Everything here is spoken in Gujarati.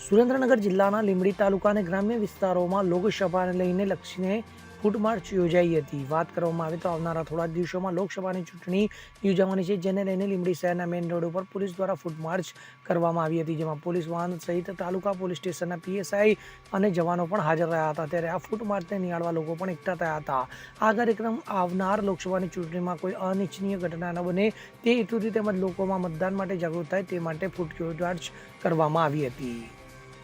સુરેન્દ્રનગર જિલ્લાના લીંબડી તાલુકા અને ગ્રામ્ય વિસ્તારોમાં લોકસભાને લઈને લક્ષીને ફૂટમાર્ચ યોજાઈ હતી. વાત કરવામાં આવે તો આવનારા થોડા દિવસોમાં લોકસભાની ચૂંટણી યોજાવાની છે, જેને લઈને લીંબડી શહેરના મેઇન રોડ ઉપર પોલીસ દ્વારા ફૂટમાર્ચ કરવામાં આવી હતી, જેમાં પોલીસ વાહન સહિત તાલુકા પોલીસ સ્ટેશનના પીએસઆઈ અને જવાનો પણ હાજર રહ્યા હતા. ત્યારે આ ફૂટમાર્ચને નિહાળવા લોકો પણ એકઠા થયા હતા. આ કાર્યક્રમ આવનાર લોકસભાની ચૂંટણીમાં કોઈ અનિચ્છનીય ઘટના ન બને, તે હેતુથી તેમજ લોકોમાં મતદાન માટે જાગૃત થાય તે માટે ફૂટમાર્ચ કરવામાં આવી હતી.